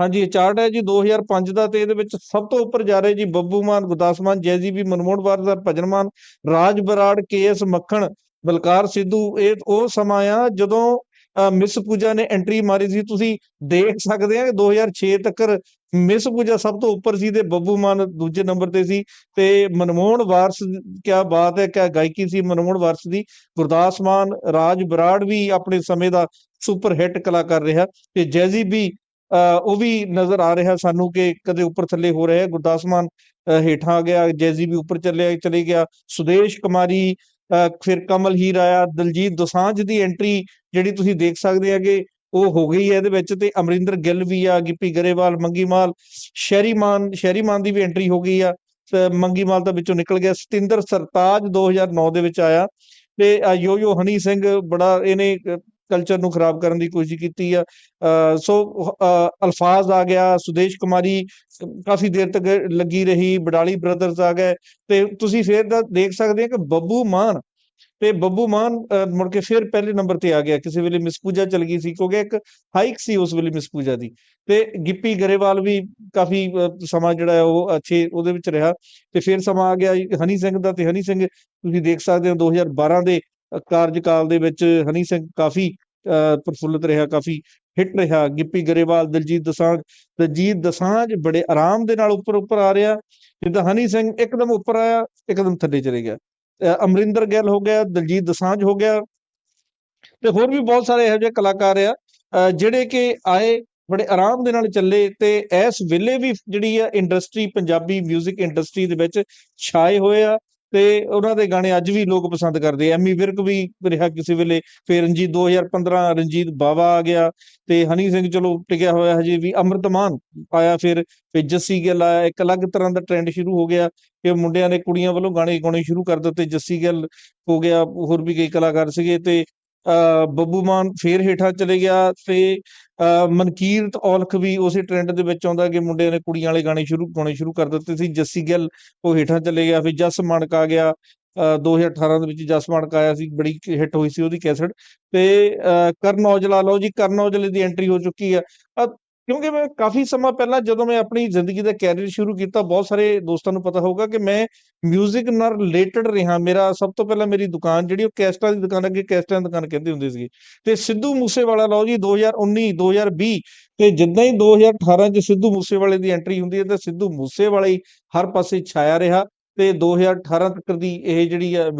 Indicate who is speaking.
Speaker 1: ਹਾਂਜੀ ਇਹ ਚਾਰਟ ਹੈ ਜੀ 2005 ਦਾ ਤੇ ਇਹਦੇ ਵਿੱਚ ਸਭ ਤੋਂ ਉੱਪਰ ਜਾ ਰਹੇ ਜੀ ਬੱਬੂ ਮਾਨ ਗੁਰਦਾਸ ਮਾਨ ਜੈਜ਼ੀ ਵੀ ਮਨਮੋਹਨ ਵਾਰਸਰ ਭਜਨ ਮਾਨ ਰਾਜ ਬਰਾੜ ਕੇਐਸ ਮੱਖਣ ਬਲਕਾਰ ਸਿੱਧੂ ਇਹ ਉਹ ਸਮਾਂ ਆ ਜਦੋਂ ਅ, ਮਿਸ ਪੂਜਾ ਨੇ ਐਂਟਰੀ ਮਾਰੀ ਸੀ। ਤੁਸੀਂ ਦੇਖ ਸਕਦੇ ਆ ਕਿ 2006 ਤੱਕ ਮਿਸ ਪੂਜਾ ਸਭ ਤੋਂ ਉੱਪਰ ਸੀ ਤੇ ਬੱਬੂ ਮਾਨ ਦੂਜੇ ਨੰਬਰ ਤੇ ਸੀ ਤੇ ਮਨਮੋਹਨ ਵਾਰਸ ਕੀ ਬਾਤ ਹੈ ਕਿਆ ਗਾਇਕੀ ਸੀ ਮਨਮੋਹਨ ਵਾਰਸ ਦੀ। ਗੁਰਦਾਸ ਮਾਨ ਰਾਜ ਬਰਾੜ ਵੀ ਆਪਣੇ ਸਮੇਂ ਦਾ ਸੁਪਰ ਹਿੱਟ ਕਲਾਕਾਰ ਰਿਹਾ ਤੇ ਜੈਜ਼ੀ ਵੀ ਉਹ ਵੀ ਨਜ਼ਰ ਆ ਰਿਹਾ ਸਾਨੂੰ ਕਿ ਕਦੇ ਉੱਪਰ ਥੱਲੇ ਹੋ ਰਿਹਾ ਹੈ। ਗੁਰਦਾਸ ਮਾਨ ਹੇਠਾਂ ਆ ਗਿਆ, ਜੈਜ਼ੀ ਵੀ ਉੱਪਰ ਚੱਲਿਆ, ਚਲੇ ਗਿਆ। ਸੁਦੇਸ਼ ਕੁਮਾਰੀ ਫਿਰ ਕਮਲ ਹੀਰ ਆਇਆ। ਦਲਜੀਤ ਦੋਸਾਂਝ ਦੀ ਐਂਟਰੀ ਜਿਹੜੀ ਤੁਸੀਂ ਦੇਖ ਸਕਦੇ ਆ ਕਿ ਉਹ ਹੋ ਗਈ ਹੈ ਇਹਦੇ ਵਿੱਚ ਤੇ ਅਮਰਿੰਦਰ ਗਿੱਲ ਵੀ ਆ, ਗਿੱਪੀ ਗਰੇਵਾਲ ਮੰਗੀਮਾਲ ਮਾਲ ਸ਼ੈਰੀ ਮਾਨ ਸ਼ੈਰੀ ਮਾਨ ਦੀ ਵੀ ਐਂਟਰੀ ਹੋ ਗਈ ਆ। ਤੇ ਮੰਗੀ ਮਾਲ ਤਾਂ ਵਿੱਚੋਂ ਨਿਕਲ ਗਿਆ। ਸਤਿੰਦਰ ਸਰਤਾਜ 2009 ਦੇ ਵਿੱਚ ਆਇਆ। ਤੇ ਯੋਯੋ ਹਨੀ ਸਿੰਘ ਬੜਾ, ਇਹਨੇ ਕਲਚਰ ਨੂੰ ਖਰਾਬ ਕਰਨ ਦੀ ਕੋਸ਼ਿਸ਼ ਕੀਤੀ ਆ। ਸੋ ਅਲਫਾਜ਼ ਆ ਗਿਆ, ਸੁਦੇਸ਼ ਕੁਮਾਰੀ ਕਾਫੀ ਦੇਰ ਤੱਕ ਲੱਗੀ ਰਹੀ, ਬਡਾਲੀ ਬ੍ਰਦਰਸ ਆ ਗਏ। ਤੇ ਤੁਸੀਂ ਫੇਰ ਦਾ ਦੇਖ ਸਕਦੇ ਆ ਕਿ ਬੱਬੂ ਮਾਨ, ਤੇ ਬੱਬੂ ਮਾਨ ਮੁੜ ਕੇ ਫਿਰ ਪਹਿਲੇ ਨੰਬਰ ਤੇ ਆ ਗਿਆ। ਕਿਸੇ ਵੇਲੇ ਮਿਸ ਪੂਜਾ ਚਲ ਗਈ ਸੀ, ਕਿਉਂਕਿ ਇੱਕ ਹਾਈਕ ਸੀ ਉਸ ਵੇਲੇ ਮਿਸ ਪੂਜਾ ਦੀ। ਤੇ ਗਿੱਪੀ ਗਰੇਵਾਲ ਵੀ ਕਾਫੀ ਸਮਾਂ ਜਿਹੜਾ ਹੈ ਉਹ ਅੱਛੇ ਉਹਦੇ ਵਿੱਚ ਰਿਹਾ। ਤੇ ਫਿਰ ਸਮਾਂ ਆ ਗਿਆ ਹਨੀ ਸਿੰਘ ਦਾ, ਤੇ ਹਨੀ ਸਿੰਘ ਤੁਸੀਂ ਦੇਖ ਸਕਦੇ ਹੋ 2012 ਦੇ ਕਾਰਜਕਾਲ ਦੇ ਵਿੱਚ ਹਨੀ ਸਿੰਘ ਕਾਫੀ ਅ, ਪ੍ਰਫੁੱਲਤ ਰਿਹਾ ਕਾਫੀ ਹਿੱਟ ਰਿਹਾ। ਗਿੱਪੀ ਗਰੇਵਾਲ ਦਲਜੀਤ ਦਸਾਂਝ ਦਲਜੀਤ ਦਸਾਂਝ ਬੜੇ ਆਰਾਮ ਦੇ ਨਾਲ ਉੱਪਰ ਉੱਪਰ ਆ ਰਿਹਾ। ਜਿੱਦਾਂ ਹਨੀ ਸਿੰਘ ਇੱਕਦਮ ਉੱਪਰ ਆਇਆ ਇੱਕਦਮ ਥੱਲੇ ਚਲੇ ਗਿਆ। ਅਮਰਿੰਦਰ ਗਿੱਲ ਹੋ ਗਿਆ ਦਲਜੀਤ ਦਸਾਂਝ ਹੋ ਗਿਆ। ਤੇ ਹੋਰ ਵੀ ਬਹੁਤ ਸਾਰੇ ਇਹੋ ਜਿਹੇ ਕਲਾਕਾਰ ਆ ਜਿਹੜੇ ਕਿ ਆਏ ਬੜੇ ਆਰਾਮ ਦੇ ਨਾਲ ਚੱਲੇ ਤੇ ਇਸ ਵੇਲੇ ਵੀ ਜਿਹੜੀ ਆ ਇੰਡਸਟਰੀ ਪੰਜਾਬੀ 뮤직 ਇੰਡਸਟਰੀ ਦੇ ਵਿੱਚ ਛਾਏ ਹੋਏ ਆ। ਤੇ ਉਹਨਾਂ ਦੇ ਗਾਣੇ ਅੱਜ ਵੀ ਲੋਕ ਪਸੰਦ ਕਰਦੇ ਆ। ਐਮੀ ਵਿਰਕ ਵੀ ਰਿਹਾ ਕਿਸੇ ਵੇਲੇ, ਫਿਰ ਰਣਜੀਤ 2015 ਰਣਜੀਤ ਬਾਵਾ ਆ ਗਿਆ ਤੇ ਹਨੀ ਸਿੰਘ ਚਲੋ ਟਿਕਿਆ ਹੋਇਆ ਹਜੇ ਵੀ, ਅੰਮ੍ਰਿਤ ਮਾਨ ਆਇਆ ਫਿਰ ਫਿਰ ਜੱਸੀ ਗਿੱਲ ਆਇਆ, ਇੱਕ ਅਲੱਗ ਤਰ੍ਹਾਂ ਦਾ ਟ੍ਰੈਂਡ ਸ਼ੁਰੂ ਹੋ ਗਿਆ ਕਿ ਮੁੰਡਿਆਂ ਨੇ ਕੁੜੀਆਂ ਵੱਲੋਂ ਗਾਣੇ ਗਾਉਣੇ ਸ਼ੁਰੂ ਕਰ ਦਿੱਤੇ। ਜੱਸੀ ਗਿੱਲ ਹੋ ਗਿਆ, ਹੋਰ ਵੀ ਕਈ ਕਲਾਕਾਰ ਸੀਗੇ ਤੇ ਬੱਬੂ ਮਾਨ ਫੇਰ ਹੇਠਾਂ ਚਲੇ ਗਿਆ ਤੇ ਮਨਕੀਰਤ ਔਲਖ ਵੀ ਉਸੇ ਟ੍ਰੈਂਡ ਦੇ ਵਿੱਚ ਆਉਂਦਾ ਕਿ ਮੁੰਡਿਆਂ ਨੇ ਕੁੜੀਆਂ ਵਾਲੇ ਗਾਣੇ ਸ਼ੁਰੂ ਗਾਉਣੇ ਸ਼ੁਰੂ ਕਰ ਦਿੱਤੇ ਸੀ। ਜੱਸੀ ਗਿੱਲ ਉਹ ਹੇਠਾਂ ਚਲੇ ਗਿਆ ਫਿਰ ਜਸ ਮਾਨਕ ਆ ਗਿਆ। ਅ, 2018 ਦੇ ਵਿੱਚ ਜਸ ਮਾਨਕ ਆਇਆ ਸੀ ਬੜੀ ਹਿੱਟ ਹੋਈ ਸੀ ਉਹਦੀ ਕੈਸਟ। ਤੇ ਅ, ਕਰਨ ਔਜਲਾ ਲਓ ਜੀ ਕਰਨ ਔਜਲੇ ਦੀ ਐਂਟਰੀ ਹੋ ਚੁੱਕੀ ਆ। ਕਿਉਂਕਿ ਮੈਂ ਕਾਫੀ ਸਮਾਂ ਪਹਿਲਾਂ ਜਦੋਂ ਮੈਂ ਆਪਣੀ ਜ਼ਿੰਦਗੀ ਦਾ ਕੈਰੀਅਰ ਸ਼ੁਰੂ ਕੀਤਾ, ਬਹੁਤ ਸਾਰੇ ਦੋਸਤਾਂ ਨੂੰ ਪਤਾ ਹੋਊਗਾ ਕਿ ਮੈਂ 뮤직 ਨਾਲ ਰਿਲੇਟਡ ਰਿਹਾ। ਮੇਰਾ ਸਭ ਤੋਂ ਪਹਿਲਾਂ ਮੇਰੀ ਦੁਕਾਨ ਜਿਹੜੀ ਉਹ ਕੈਸਟਾਂ ਦੀ ਦੁਕਾਨ ਅੱਗੇ ਕੈਸਟਾਂ ਦੀ ਦੁਕਾਨ ਕਹਿੰਦੇ ਹੁੰਦੀ ਸੀ ਤੇ ਸਿੱਧੂ ਮੂਸੇਵਾਲਾ, ਲਓ ਜੀ 2019 2020 ਤੇ ਜਿੱਦਾਂ ਹੀ 2018 ਚ ਸਿੱਧੂ ਮੂਸੇਵਾਲੇ ਦੀ ਐਂਟਰੀ ਹੁੰਦੀ ਹੈ, ਤਾਂ ਸਿੱਧੂ ਮੂਸੇਵਾਲਾ ਹੀ ਹਰ ਪਾਸੇ ਛਾਇਆ ਰਿਹਾ ਤੇ 2018 ਤੱਕ ਦੀ ਇਹ ਜਿਹੜੀ ਆ